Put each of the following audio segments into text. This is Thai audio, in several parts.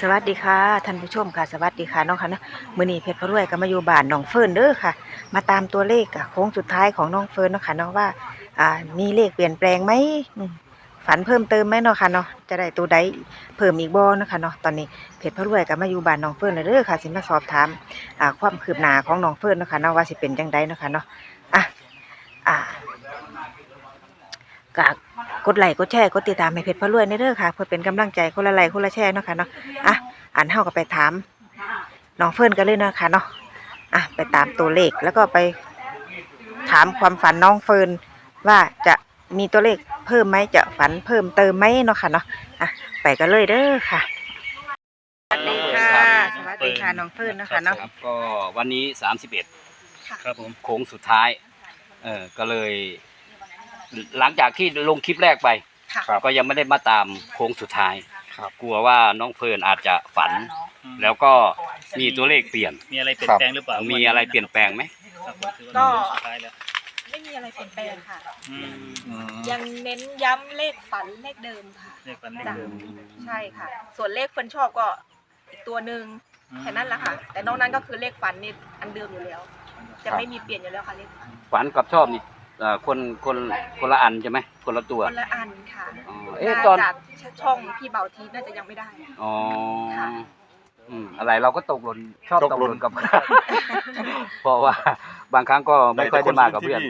สวัสดีค่ะท่านผู้ชมค่ะ สวัสดีค่ะน้องค่ะนะมือนี้เพชรพระรวยก็มาอยู่บ้านน้องเฟิร์นเด้อค่ะ มาตามตัวเลขอะโค้งสุดท้ายของน้องเฟิร์นเนาะค่ะเนาะว่า อ่ามีเลขเปลี่ยนแปลงไหมอืมฝันเพิ่มเติมไหมเนาะค่ะเนาะจะได้ตัวใดเพิ่มอีกบ่เนาะค่ะเนาะตอนนี้เพชรพระรวยก็มาอยู่บ้านน้องเฟิร์นแล้วเด้อค่ะสิมาสอบถามอ่าความคืบหน้าของน้องเฟิร์นเนาะค่ะเนาะว่าสิเป็นจังไดเนาะค่ะเนาะอะอ่าก็ กดไลค์กดแชร์กดติดตามให้เพชรพระรวยในเด้อค่ะ เพื่อเป็นกำลังใจคนละไลค์คนละแชร์เนาะค่ะเนาะอะอันเฮาก็ไปถามน้องเฟิร์นกันเลยนะคะเนาะอะไปตามตัวเลขแล้วก็ไปถามความฝันน้องเฟิร์นว่าจะมีตัวเลขเพิ่มไหมจะฝันเพิ่มเติมไหมเนาะค่ะเนาะอะไปกันเลยเด้อค่ะสวัสดีค่ะสวัสดีค่ะน้องเฟิร์นเนาะคะเนาะครับก็วันนี้ 31 ครับผมโค้งสุดท้ายเออก็เลย หลังจากที่ลงคลิปแรกไปค่ะก็ยังไม่ได้มาตามโค้งสุดท้าย ครับ กลัวว่าน้องเฟิร์นอาจจะฝัน แล้วก็มีตัวเลขเปลี่ยน มีอะไรเปลี่ยนแปลงหรือเปล่ามีอะไรเปลี่ยนแปลงไหมครับผมถือว่าก็ สุดท้ายแล้วไม่มีอะไรเปลี่ยนแปลงค่ะ อืมยังเน้นย้ำเลขฝันเลขเดิมค่ะ เลขวันเลขจ้ะเดิมใช่ค่ะ ส่วนเลขเฟิร์นชอบก็อีกตัวหนึ่งแค่นั้นแหละค่ะ แต่นอกนั้นก็คือเลขฝันนี่อันเดิมอยู่แล้ว จะไม่มีเปลี่ยนอยู่แล้วค่ะเลขฝันฝันกับชอบนี่ เอ่อคนคนคนละอันใช่ไหมคนละตัว คนละอันค่ะอ๋อเอ๊ะน่าตอนจะช่องพี่เบาทีน่าจะยังไม่ได้ อ๋อค่ะ อืมอะไรเราก็ตกหล่นชอบตตกกหหล่ล่น นกับ เพราะว่าบางครั้งก็ไม่ค่อยได้มากับเพื่อน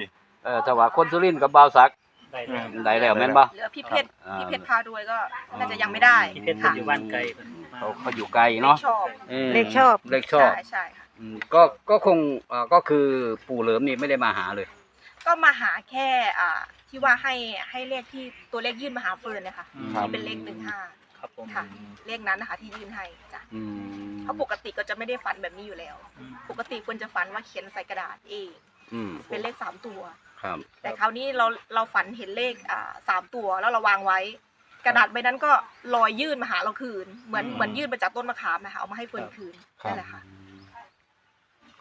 เออแต่ว่าคนสุรินทร์กับบาวสักได้แล้วได้แล้วแม่นบ่ เหลือพี่เพชรอ่า พี่เพชรพารวยก็น่าจะยังไม่ได้พี่เพชรเป็นอยู่บ้านไกลเพิ่นมาเขาเขาอยู่ไกลเนาะชอบเลขชอบ เลขชอบใช่ใช่ค่ะอืมก็ก็คงเอ่อก็คือปู่เหลิมนี่ไม่ได้มาหาเลย ก็มาหาแค่อ่าที่ว่าให้ให้เลขที่ตัวเลขยื่นมาหาเฟิร์นนะคะครับ ที่เป็นเลขหนึ่งห้า ครับผมค่ะ เลขนั้นนะคะที่ยื่นให้จ้ะอืมเพราะปกติก็จะไม่ได้ฝันแบบนี้อยู่แล้ว อืมปกติควรจะฝันว่าเขียนใส่กระดาษเองอืมเป็นเลขสามตัว ครับ แต่คราวนี้เราเราฝันเห็นเลขอ่าสามตัวแล้วเราวางไว้ กระดาษใบนั้นก็ลอยยื่นมาหาเราคืน เหมือนเหมือนยื่นมาจากต้นมะขามนะคะเอามาให้เฟิร์นคืนนั่นแหละค่ะ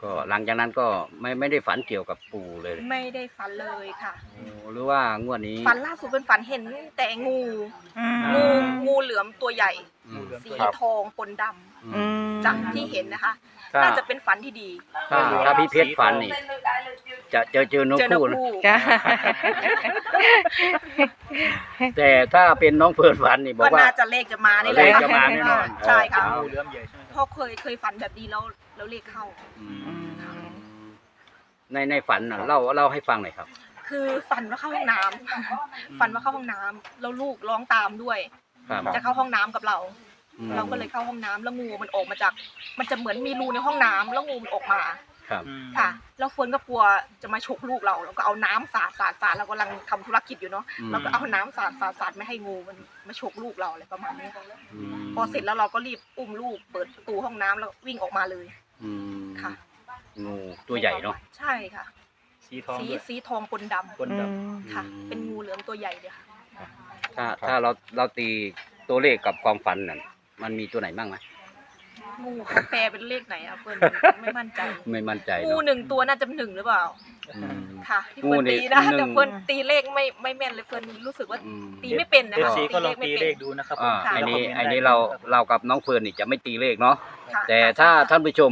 ก็หลังจากนั้นก็ไม่ไม่ได้ฝันเกี่ยวกับปู่เลยไม่ได้ฝันเลยค่ะ โอ้หรือว่างวดนี้ฝันล่าสุดเป็นฝันเห็นแต่งูอืม งูงูเหลือมตัวใหญ่ อืมสีทองปนดำอืมจากที่เห็นนะคะ ถ้าน่าจะเป็นฝันที่ดีถ้าถ้าพี่เพชรฝันนี่จะเจอเจอนกเจอนกคู่นะ คู่จ้า แต่ถ้าเป็นน้องเฟิร์นฝันนี่บอกก็ว่า น่าจะเลขจะมานี่แหเลละขจะมาแน่นอน ใช่ค่ะเอองูเหลือมใหญ่ใช่ไหมเพราะเคยเคยฝันแบบนี้แล้ว แล้วเลขเข้าอืมในในฝันน่ะเล่าเล่าให้ฟังหน่อยครับ คือฝันว่าเข้าห้องน้ำฝันว่าเข้าห้องน้ำแล้วลูกร้องตามด้วย ครับจะเข้าห้องน้ำกับเรา อืมเราก็เลยเข้าห้องน้ำแล้วงูมันออกมาจาก มันจะเหมือนมีรูในห้องน้ำแล้วงูมันออกมาครับอืมค่ะ แล้วเฟิร์นก็กลัวจะมาฉกลูกเราเราก็เอาน้ำสาดสาดสาดเรากำลังทำธุรกิจอยู่เนาะอืม เราก็เอาน้ำสาดสาดสาดไม่ให้งูมันมาฉกลูกเราอะไรประมาณนี้ค่ะอืมพอเสร็จแล้วเราก็รีบอุ้มลูกเปิดประตูห้องน้ำแล้ววิ่งออกมาเลยอืม ค่ะ งูตัวใหญ่เนาะใช่ค่ะ สีทองสีด้วยสีทองปนดำคนอืดมค่ะเป็นงูเหลือมตัวใหญ่เลยค่ะ ถ้าถ้าเราเราตีตัวเลขกับความฝันนั่นมันมีตัวไหนบ้างไหมงูเขาแปลเป็นเลขไหนอะเฟิร์นไม่มั่นใจ ไม่มั่นใจงูเนาะหนึ่งตัวน่าจะเป็นหนึ่งหรือเปล่า อืม ค่ะที่งูเฟิร์นนี่ตีนะหนึ่ง แต่เฟิร์นตีเลขไม่ไม่แม่นเลยเฟิร์นรู้สึกว่า อืมตีไม่เป็นนะเอฟคะซีก็ลองไม่ตีป็นเลขดูนะครับอ่าค่ะไอ้นี้แล้วคมมต์ไอ้นี้ด้เราครับเรากับน้องเฟิร์นนี่จะไม่ตีเลขเนาะค่ะแต่ถ้าท่านผู้ชม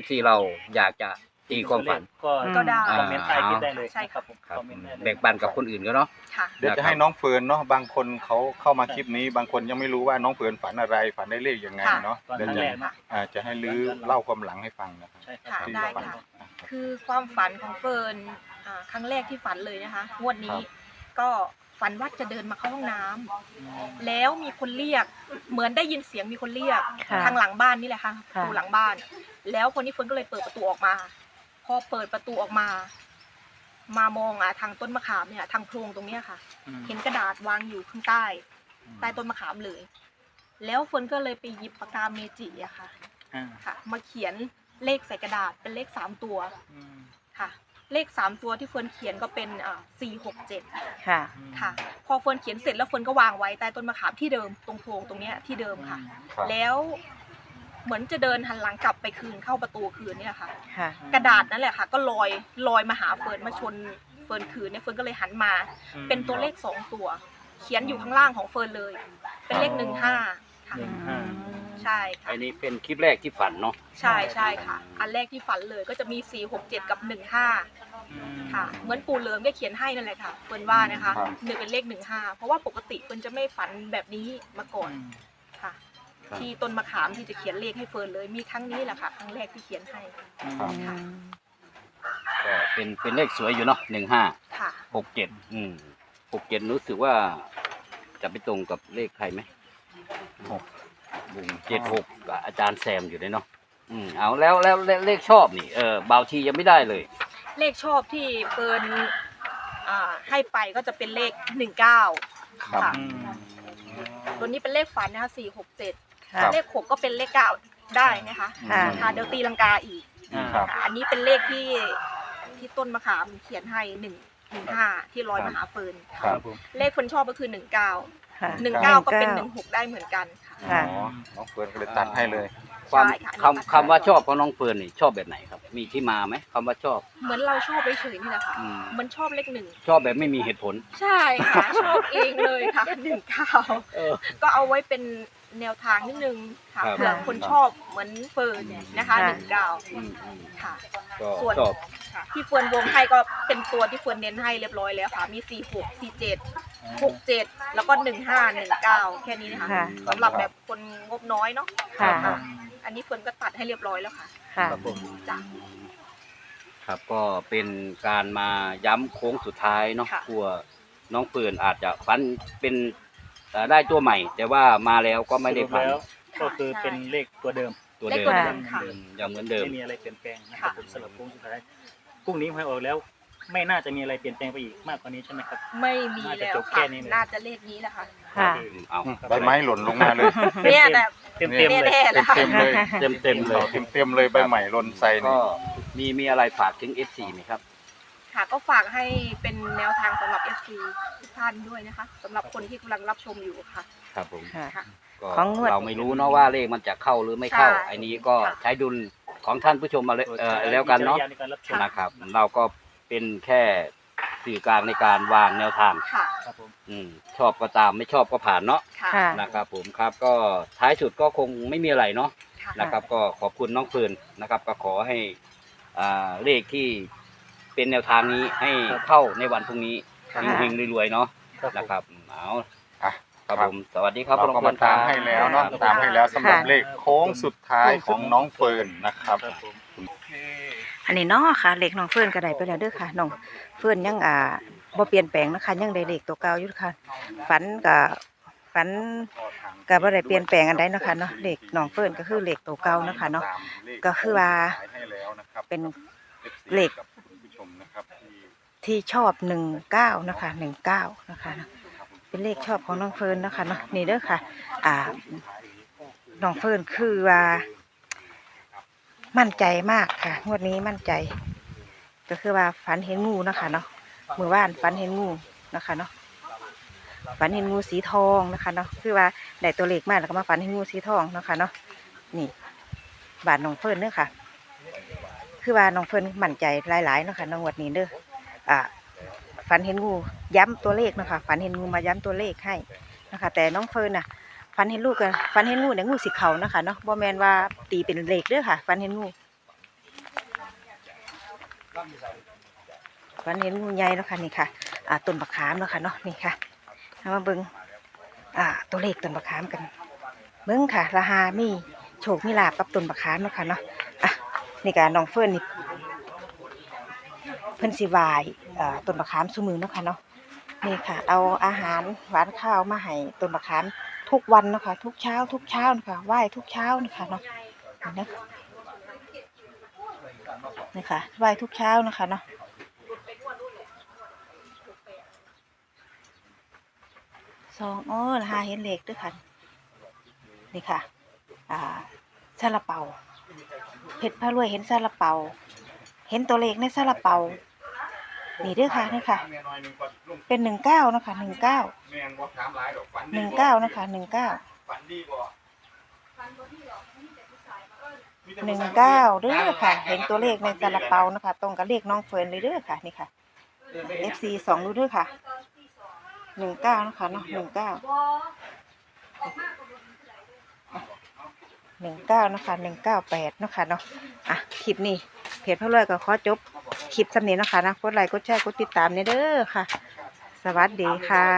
FC เราอยากจะตีความฝัน ก็ก็ได้ คอมเมนต์ใต้คลิปได้เลยใช่ครับผมครับคอมเมนต์ได้เลย แบ่งปันกับคนอื่นก็เนาะ ค่ะ เดี๋ยวจะให้น้องเฟิร์นเนาะบางคนเขาเข้ามาคลิปนี้ บางคนยังไม่รู้ว่าน้องเฟิร์นฝันอะไรฝันได้เลขยังไงเนาะตอนเดี๋ยวครั้งจะแรกนะ อ่าจะให้ลื้อเล่าความหลังให้ฟังนะครับ ใช่ครับ ค่ะที่ได้ฝันค่ะ คือความฝันของเฟิร์นอ่าครั้งแรกที่ฝันเลยนะคะงวดนี้ครับ ก็ฝันว่าจะเดินมาเข้าห้องน้ำแล้วมีคนเรียก เหมือนได้ยินเสียงมีคนเรียกค่ะทางหลังบ้านนี่แหละค่ะปค่ะระตูหลังบ้าน แล้วคนนี้เฟิร์นก็เลยเปิดประตูออกมา พอเปิดประตูออกมา มามองอะทางต้นมะขามเนี่ย ทางโพรงตรงเนี้ยค่ะ อืมเห็นกระดาษวางอยู่ข้างใต้ ใต้ต้นมะขามเลย แล้วเฟิร์นก็เลยไปหยิบปากกาเมจิอะค่ะ อ่าค่ะ มาเขียนเลขใส่กระดาษเป็นเลขสามตัวอืมค่ะ เลขสามตัวที่เฟิร์นเขียนก็เป็นอ่าสี่หกเจ็ด ค่ะค่ะพอเฟิร์นเขียนเสร็จแล้วเฟิร์นก็วางไว้ใต้ต้นมะขามที่เดิมตรงโพรงตรงเนี้ยที่เดิมค่ะ ครับ แล้ว เหมือนจะเดินหันหลังกลับไปคืนเข้าประตูคืนเนี่ยค่ะ ค่ะ กระดาษนั่นแหละค่ะ ก็ลอยลอยมาหาเฟิร์นมาชนเฟิร์นคืนเนี่ยเฟิร์นก็เลยหันมาเป็นตัวเลขสองตัว เขียนอยู่ข้างล่างของเฟิร์นเลย เป็นเลขหนึ่งห้าค่ะหนึ่งห้า ใช่ค่ะ อันนี้เป็นคลิปแรกที่ฝันเนาะ ใช่ใช่ค่ะ อันแรกที่ฝันเลยก็จะมี 4 6 7 กับ 1 5 ค่ะ เหมือนปู่เหลิมได้เขียนให้นั่นแหละค่ะเฟิร์นว่านะคะครับ หนึ่งเป็นเลข 1 5 เพราะว่าปกติเฟิร์นจะไม่ฝันแบบนี้มาก่อนค่ะครับ ที่ต้นมะขามที่จะเขียนเลขให้เฟิร์นเลย มีครั้งนี้แหละค่ะครั้งแรกที่เขียนให้ครับอืมก็เป็นเป็นเลขสวยอยู่เนาะหนึ่งห้าค่ะ หกเจ็ดอืมหกเจ็ดรู้สึกว่า จะไปตรงกับเลขใครไหมหก บุงเจ็ดหกกับอาจารย์แซมอยู่เลยเนาะอืมเอาแล้วแล้วแล้วเลขชอบนี่เออเบาทียังไม่ได้เลย เลขชอบที่เฟิร์นอ่าให้ไปก็จะเป็นเลข19ครับ ค่ะ ตัวนี้เป็นเลขฝันนะคะ4 6 7 ค่ะเลข6ก็เป็นเลข9ได้นะคะค่ะค่ะเดี๋ยวตีลังกาอีกครับ ค่ะอันนี้เป็นเลขที่ที่ต้นมะขามเขียนให้หนึ่งหนึ่งห้าที่ร้อยมหาเฟิร์นครับเลขคนชอบก็คือหนึ่งเก้าค่ะ หนึ่งเก้าก็เป็นหนึ่งหกได้เหมือนกันค่ะ ค่ะ อ๋อน้องเฟิร์นก็เลยตัดให้เลย ความใช่ค่ะ คำคำว่าชอบของน้องเฟิร์นนี่ชอบแบบไหนครับ มีที่มาไหมคำว่าชอบ เหมือนเราชอบเฉยๆนี่แหละค่ะอืม มันชอบเลขหนึ่ง ชอบแบบไม่มีเหตุผล ใช่ค่ะ ชอบเองเลยค่ะหนึ่งเก้าเออ ก็เอาไว้เป็น แนวทางนิดนึงค่ะครับ เผื่อคนชอบเหมือนเฟิร์นนะคะค่ะหนึ่งเก้าอืมอืมค่ะ ก็ส่วน ชอบ ค่ะที่เฟิร์นวงให้ก็เป็นตัวที่เฟิร์นเน้นให้เรียบร้อยแล้วค่ะ มีสี่หกสี่เจ็ดหกเจ็ดแล้วก็หนึ่งห้าหนึ่งเก้าแค่นี้นะคะค่ะ สำหรับแบบคนงบน้อยเนาะค่ะ ค่ะ อันนี้เฟิร์นก็ตัดให้เรียบร้อยแล้วค่ะ ค่ะ ครับผมจ้ะครับก็เป็นการมาย้ำโค้งสุดท้ายเนาะค่ะ กลัวน้องเฟิร์นอาจจะฟันเป็นเอ่อได้ตัวใหม่ แต่ว่ามาแล้วก็ไม่ได้ฟันแล้วก็คือเป็นเลขตัวเดิมตัวเลขเดิมตัวเดิมค่ะอืมยังเหมือนเดิม ไม่มีอะไรเปลี่ยนแปลงนะครับค่ะผมสำหรับโค้งสุดท้ายพรุ่งนี้หวยออกแล้ว ไม่น่าจะมีอะไรเปลี่ยนแปลงไปอีกมากกว่านี้ใช่ไหมครับ ไม่มีน่าจะแล้วจบแค่ค่ะ นี้เลย น่าจะเลขนี้แหละค่ะ ค่ะอืมเอาใบไม้หล่นลงมาเลย เนี่ยแต่เต็มเต็มๆเลย แน่ๆเลยค่ะ เต็มๆเลยเต็มเต็มๆเลย เต็มเต็มๆเลยใบใหม่หล่นใส่ก็นี่มีมีอะไรฝากถึง F4 ไหมครับ ค่ะ ก็ฝากให้เป็นแนวทางสำหรับ FC ทุกท่านด้วยนะคะสำหรับคนที่กำลังรับชมอยู่ค่ะ ครับผมค่ะ ค่ะ ก็ของงวด เราไม่รู้เนาะว่าเลขมันจะเข้าหรือไม่เข้า ใช่อันนี้ก็ค่ะ ใช้ดุลของท่านผู้ชมมาเลยเอ่อแล้วกันเนาะวิจรณญณในการรับชมนะครับ เราก็เป็นแค่สื่อกลางในการวางแนวทาง ค่ะครับผม อืมชอบก็ตามไม่ชอบก็ผ่านเนาะค่ะค่ะ นะครับผมครับก็ท้ายสุดก็คงไม่มีอะไรเนาะ ค่ะ นะครับก็ขอบคุณน้องเฟิร์นนะครับก็ขอให้อ่าเลขที่ เป็นแนวทางนี้ให้เข้าในวันพรุ่งนี้ค่ะเฮงๆรวยๆเนาะครับผม นะครับเอาอะ ครับผมสวัสดีครับเราน้องก็ฟิมาร์นตามให้แล้วเนาะครับ ตามให้แล้วสำหรับค่ะเลขโค้งสุดท้ายของน้องเฟิร์นนะครับครับผมอันนี้เนาะค่ะเลขน้องเฟิร์นก็ได้ไปแล้วเด้อค่ะน้องเฟิร์นยังอ่าบ่เปลี่ยนแปลงนะคะยังได้เลขตัวเก่าอยู่ค่ะฝันก็ฝันก็บ่ได้เปลี่ยนแปลงอันใดเนาะค่ะเนาะเลขน้องเฟิร์นก็คือเลขตัวเก่าเนาะค่ะเนาะ ก็คือว่าให้แล้วนะครับเป็น FC เลข ที่ชอบหนึ่งเก้านะคะหนึ่งเก้านะคะเป็นเลขชอบของน้องเฟิร์นนะคะเนาะนี่เด้อค่ะ อ่าน้องเฟิร์นคือว่า มั่นใจมากค่ะ งวดนี้มั่นใจ ก็คือว่าฝันเห็นงูนะคะเนาะเมื่อวานฝันเห็นงูนะคะเนาะฝันเห็นงูสีทองนะคะเนาะคือว่าได้ตัวเลขมากแล้วก็มาฝันเห็นงูสีทองนะคะเนาะนี่บาทน้องเฟิร์นเด้อค่ะ คือว่าน้องเฟิร์นมั่นใจหลายๆนะคะน้องวดนี้เด้อ อ่าฝันเห็นงูย้ำตัวเลขนะคะฝันเห็นงูมาย้ำตัวเลขให้นะคะ แต่น้องเฟิร์นน่ะฝันเห็นลูกกันฝันเห็นงูเนี่ยงูสีเขานะคะเนาะบ่แมนว่าตีเป็นเลขเด้อค่ะฝันเห็นงูฝันเห็นงูใหญ่แล้วค่ะนี่ค่ะอ่าต้นบักขามเนาะค่ะเนาะนี่ค่ะเอามาเบิ่งอ่าตัวเลขต้นบักขามกัน เบิ่งค่ะราคามีโชคมีลาบกับต้นบักขามเนาะค่ะเนาะอะนี่การน้องเฟิร์นนี่ เพิ่นสิวายต้นมะขามซุมือเนาะค่ะเนาะนี่ค่ะ เอาอาหารหวานข้าวมาให้ต้นมะขามทุกวันเนาะค่ะทุกเช้า ทุกเช้านะคะไหว้ทุกเช้านะคะเนาะนี่นะนี่ค่ะไหว้ทุกเช้านะคะเนาะสองอ๋อหาเห็นเลขด้วยค่ะนี่ค่ะ อ่าซาลาเปาเพชรพะรวยเห็นซาลาเปา เห็นตัวเลขในซาลาเปา นี่เด้วยค่ะนี่ค่ะ เป็นหนึ่งเก้านะคะหนึ่งเก้าหนึ่งเก้านะคะหนึ่งเก้าหนึ่งเก้าเด้อค่ะ เห็นตัวเลขในซาลาเปานะคะ ตรงกับเลขน้องเฟิร์นเลยเด้อค่ะนี่ค่ะ FC สองดูเด้อค่ะหนึ่งเก้านะคะเนาะหนึ่งเก้าหนึ่งเก้านะคะหนึ่งเก้าแปดนะคะเนาะอะคลิปนี้ เพจพระรวยก็ขอจบคลิปสำเนียนะคะนะกดไลค์กดแชร์กดติดตามเนี่ยเด้อค่ะ สวัสดีค่ะ